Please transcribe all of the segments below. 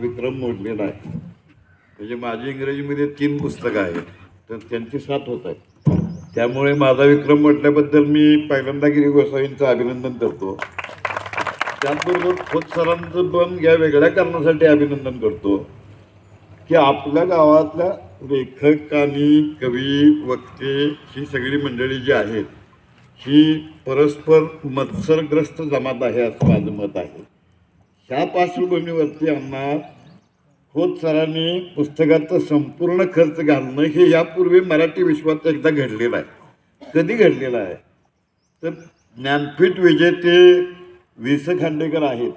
विक्रम मोडलेला आहे म्हणजे माझी इंग्रजीमध्ये तीन पुस्तकं आहेत. तर त्यांची सात होत आहेत. त्यामुळे माझा विक्रम म्हटल्याबद्दल मी पहिल्यांदा गिरी गोसावींचं अभिनंदन करतो. त्याचबरोबर खोत सरांचं पण या वेगळ्या कारणासाठी अभिनंदन करतो. की आपल्या गावातल्या लेखक आणि कवी वक्ते ही सगळी मंडळी जी आहेत ही परस्पर मत्सरग्रस्त जमात आहे असं माझं मत आहे. ह्या पार्श्वभूमीवरती आम्हा खोत सरांनी पुस्तकाचा संपूर्ण खर्च घालणं हे यापूर्वी मराठी विश्वात एकदा घडलेलं आहे. कधी घडलेलं आहे? तर ज्ञानपीठ विजेते वि स खांडेकर आहेत.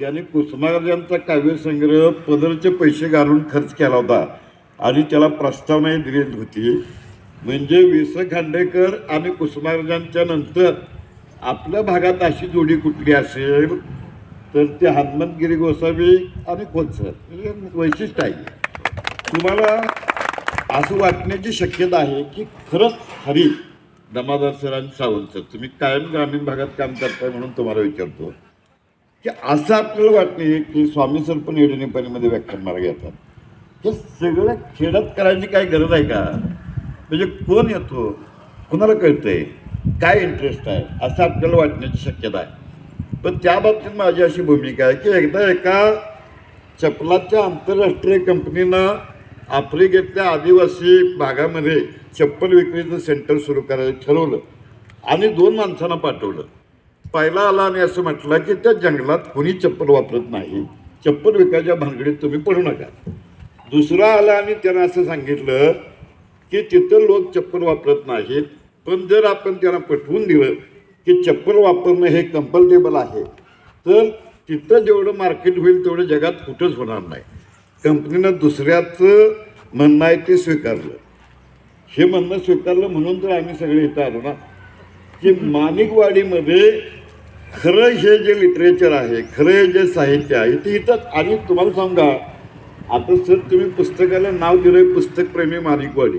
त्यांनी कुसुमाग्रजांचा काव्यसंग्रह पदरचे पैसे घालून खर्च केला होता आणि त्याला प्रस्तावनाही दिलेली होती. म्हणजे वि स खांडेकर आणि कुसुमाग्रजांच्या नंतर आपल्या भागात अशी जोडी कुठली असेल? तर ते हनुमंतगिरी गोसावी आणि कोचर हे वैशिष्ट्य आहे. तुम्हाला असं वाटण्याची शक्यता आहे की खरंच हरी दमादार सर आणि सावंत सर तुम्ही कायम ग्रामीण भागात काम करताय म्हणून तुम्हाला विचारतो. की असं आपल्याला वाटणे की स्वामी सर पण येडणीपणीमध्ये व्याख्यान मार्ग येतात हे सगळं खेळत करायची काय गरज आहे का? म्हणजे कोण येतो? कुणाला कळतंय? काय इंटरेस्ट आहे? असं आपल्याला वाटण्याची शक्यता आहे. पण त्या बाबतीत माझी अशी भूमिका आहे की एकदा एका चपलाच्या आंतरराष्ट्रीय कंपनीनं आफ्रिकेतल्या आदिवासी भागामध्ये चप्पल विक्रीचं सेंटर सुरू करायचं ठरवलं आणि दोन माणसांना पाठवलं. पहिला आला आणि असं म्हटलं की त्या जंगलात कोणी चप्पल वापरत नाही. चप्पल विकायच्या भानगडीत तुम्ही पडू नका. दुसरा आला आणि त्यांना असं सांगितलं की तिथं लोक चप्पल वापरत नाहीत पण जर आपण त्यांना पटवून दिलं की चप्पल वापरणं हे कंपल्टेबल आहे. तर तिथं जेवढं मार्केट होईल तेवढं जगात कुठंच होणार नाही. कंपनीनं दुसऱ्याचं म्हणणं आहे ते स्वीकारलं. हे म्हणणं स्वीकारलं म्हणून तर आम्ही सगळे इथं आलो ना. की माणिकवाडीमध्ये खरं हे जे लिटरेचर आहे खरं हे जे साहित्य आहे ते इथं आणि तुम्हाला सांगा आता सर तुम्ही पुस्तकाला नाव दिलं पुस्तकप्रेमी माणिकवाडी.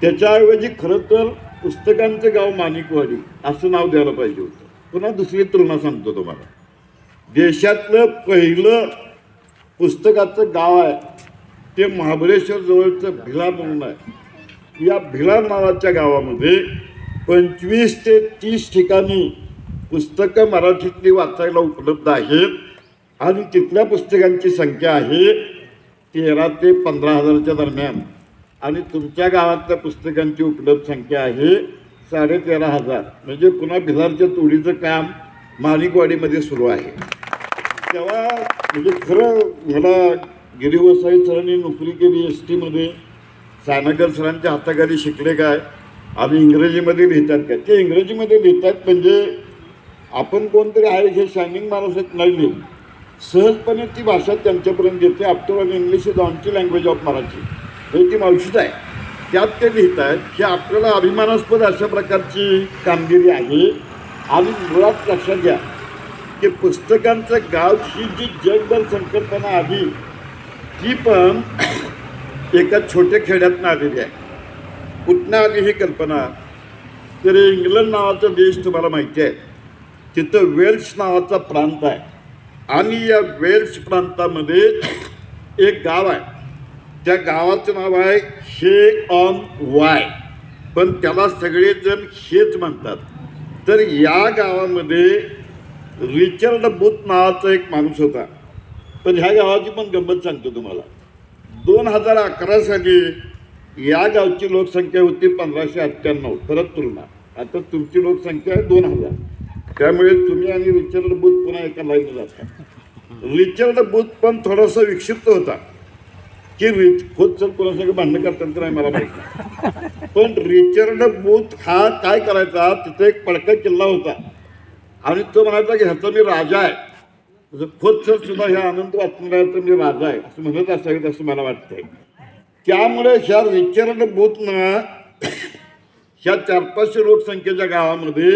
त्याच्याऐवजी खरं तर पुस्तकांचं गाव माणिकवाडी असं नाव द्यायला पाहिजे होतं. पुन्हा दुसरी तुलना सांगतो तुम्हाला. देशातलं पहिलं पुस्तकाचं गाव आहे ते महाबळेश्वर जवळचं भिला म्हणून आहे. या भिला नावाच्या गावामध्ये पंचवीस ते तीस ठिकाणी पुस्तकं मराठीतली वाचायला उपलब्ध आहेत आणि तिथल्या पुस्तकांची संख्या आहे तेरा ते पंधरा हजारच्या दरम्यान. आणि तुमच्या गावातल्या पुस्तकांची उपलब्ध संख्या आहे साडेतेरा हजार. म्हणजे पुन्हा भिलारच्या तोडीचं काम माणिकवाडीमध्ये सुरू आहे. तेव्हा म्हणजे खरं मला गिरीवसाई सरांनी नोकरी केली एस टीमध्ये. सायनागर सरांच्या हाताखाली शिकले काय? आणि इंग्रजीमध्ये लिहितात काय? ते इंग्रजीमध्ये लिहितात म्हणजे आपण कोणतरी आहे हे शायनिंग माणूस एक नाही लिहिली सहजपणे ती भाषा त्यांच्यापर्यंत येते. After all English is aunty language of Marathi हे ती मावशीच आहे त्यात ते लिहित आहेत की आपल्याला अभिमानास्पद अशा प्रकारची कामगिरी आहे. आणि मुळात लक्षात घ्या की पुस्तकांचं गाव ही जी जगभर संकल्पना आली ती पण एका छोट्या खेड्यातनं आलेली आहे. कुठनं आली ही कल्पना? तरी इंग्लंड नावाचा देश तुम्हाला माहिती आहे. तिथं वेल्स नावाचा प्रांत आहे. आणि या वेल्स प्रांतामध्ये एक गाव आहे. त्या गावाचं नाव आहे हे ऑन वाय. पण त्याला सगळेजण हेच म्हणतात. तर या गावामध्ये रिचर्ड बुथ नावाचा एक माणूस होता. पण ह्या गावाची पण गंमत सांगतो तुम्हाला. दोन हजार अकरा साली या गावची लोकसंख्या होती पंधराशे अठ्ठ्याण्णव. परत तुलना. आता तुमची लोकसंख्या आहे दोन हजार. त्यामुळे तुम्ही आणि रिचर्ड बुथ पुन्हा एका लाईन जाता. रिचर्ड बुथ पण थोडासा विक्षिप्त होता. की रिच खोत सर कोणासंग भांडणं करतात तर नाही मला माहिती पण रिचर्ड बूथ हा काय करायचा तिथे एक पडका किल्ला होता. आणि तो म्हणायचा की ह्याचा मी राजा आहे. जसं खोत सर सुद्धा ह्या आनंद वाचणाऱ्याचा मी राजा आहे असं म्हणत असावेत असं मला वाटतंय. त्यामुळे ह्या रिचर्ड बूथनं ह्या चार पाचशे लोकसंख्येच्या गावामध्ये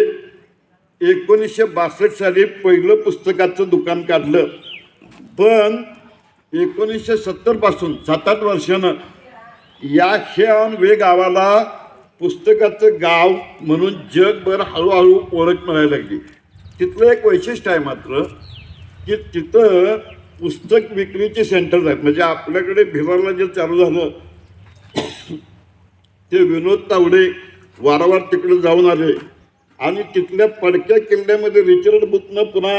एकोणीसशे बासष्ट साली पहिलं पुस्तकाचं दुकान काढलं. पण एकोणीसशे सत्तरपासून सात आठ वर्षानं या खेळान वे गावाला पुस्तकाचं गाव म्हणून जगभर हळूहळू ओळख मिळायला लागली. तिथलं एक वैशिष्ट्य आहे मात्र की तिथं पुस्तक विक्रीचे सेंटर्स आहेत. म्हणजे आपल्याकडे भिलारला जे चालू झालं ते विनोद तावडे वारंवार तिकडे जाऊन आले. आणि तिथल्या पडक्या किल्ल्यामध्ये रिचर्ड बुकनं पुन्हा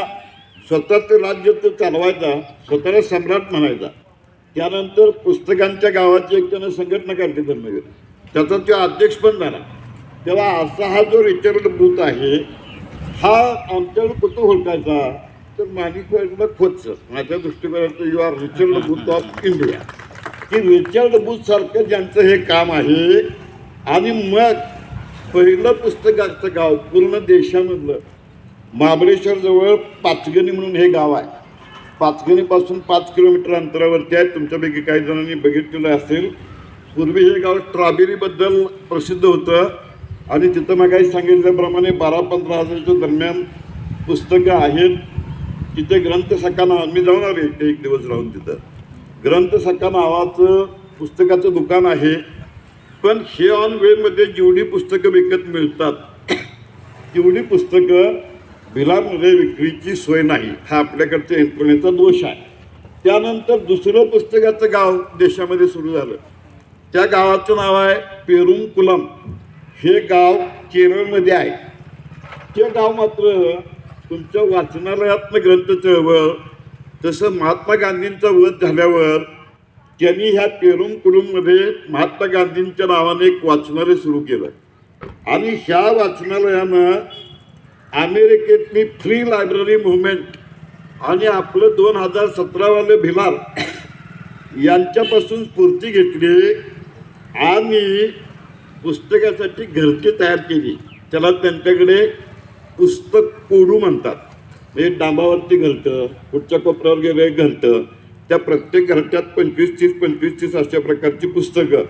स्वतःचं राज्य तो चालवायचा स्वतःला सम्राट म्हणायचा. त्यानंतर पुस्तकांच्या गावाची एक त्यानं संघटना काढली धर्मवीर. त्याचा तो अध्यक्ष पण झाला. तेव्हा असा हा जो रिचर्ड बूथ आहे हा आमच्याकडे कुठं ओळखायचा तर माणिक वाईटला खोच. माझ्या दृष्टिकोनातून you are Richard Booth of India. की रिचर्ड बूथसारखं ज्यांचं हे काम आहे आणि मग पहिलं पुस्तकाचं गाव पूर्ण देशामधलं महाबळेश्वर जवळ पाचगणी म्हणून हे गाव आहे. पाचगणीपासून पाच किलोमीटर अंतरावरती आहे. तुमच्यापैकी काही जणांनी बघितलेलं असेल. पूर्वी हे गाव स्ट्रॉबेरीबद्दल प्रसिद्ध होतं. आणि तिथं मग काही सांगितल्याप्रमाणे बारा पंधरा हजाराच्या दरम्यान पुस्तकं आहेत. तिथे ग्रंथसखा नाव मी जाऊन आहे एक दिवस राहून तिथं. ग्रंथसखा नावाचं पुस्तकाचं दुकान आहे. पण हे ऑन वेमध्ये जेवढी पुस्तकं विकत मिळतात तेवढी पुस्तकं बिलामध्ये विक्रीची सोय नाही हा आपल्याकडच्या यंत्रणेचा दोष आहे. त्यानंतर दुसरं पुस्तकाचं गाव देशामध्ये सुरू झालं. त्या गावाचं नाव आहे पेरुंकुलम. हे गाव केरळमध्ये आहे. ते गाव मात्र तुमच्या वाचनालयातनं ग्रंथ चळवळ तसं महात्मा गांधींचा वध झाल्यावर त्यांनी ह्या पेरुम कुलूममध्ये महात्मा गांधींच्या नावाने एक वाचनालय सुरू केलं. आणि ह्या वाचनालयानं अमेरिकेतली फ्री लायब्ररी मुवमेंट आणि आपलं दोन हजार सतरावाले भिलार यांच्यापासून स्फूर्ती घेतली आणि पुस्तकासाठी घरची तयार केली. त्याला त्यांच्याकडे पुस्तक कोडू म्हणतात. म्हणजे डांबावरती घरटं पुढच्या कोपऱ्यावर गेलं घरटं त्या प्रत्येक घरट्यात पंचवीस तीस पंचवीस तीस अशा प्रकारची पुस्तकं.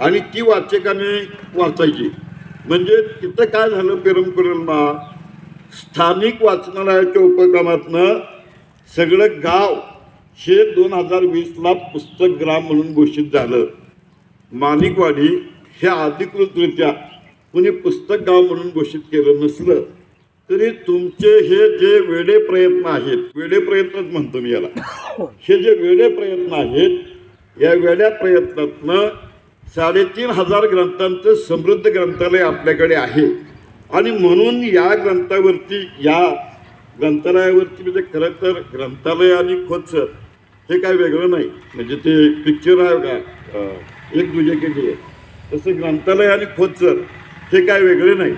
आणि ती वाचकाने वाचायची. म्हणजे तिथं काय झालं पेरमकुरलला स्थानिक वाचनालयाच्या उपक्रमातनं सगळं गाव हे दोन हजार वीसला पुस्तक ग्राम म्हणून घोषित झालं. माणिकवाडी हे अधिकृतरित्या कुणी पुस्तक गाव म्हणून घोषित केलं नसलं तरी तुमचे हे जे वेडे प्रयत्न आहेत वेडे प्रयत्नच म्हणतो मी याला. हे जे वेडे प्रयत्न आहेत या वेड्या प्रयत्नातनं साडेतीन हजार ग्रंथांचं समृद्ध ग्रंथालय आपल्याकडे आहे. आणि म्हणून या ग्रंथावरती या ग्रंथालयावरती म्हणजे खरं तर ग्रंथालय आणि खोच हे काय वेगळं नाही. म्हणजे ते पिक्चर आहे का एक दुजे के लिए तसं ग्रंथालय आणि खोचर हे काय वेगळे नाही.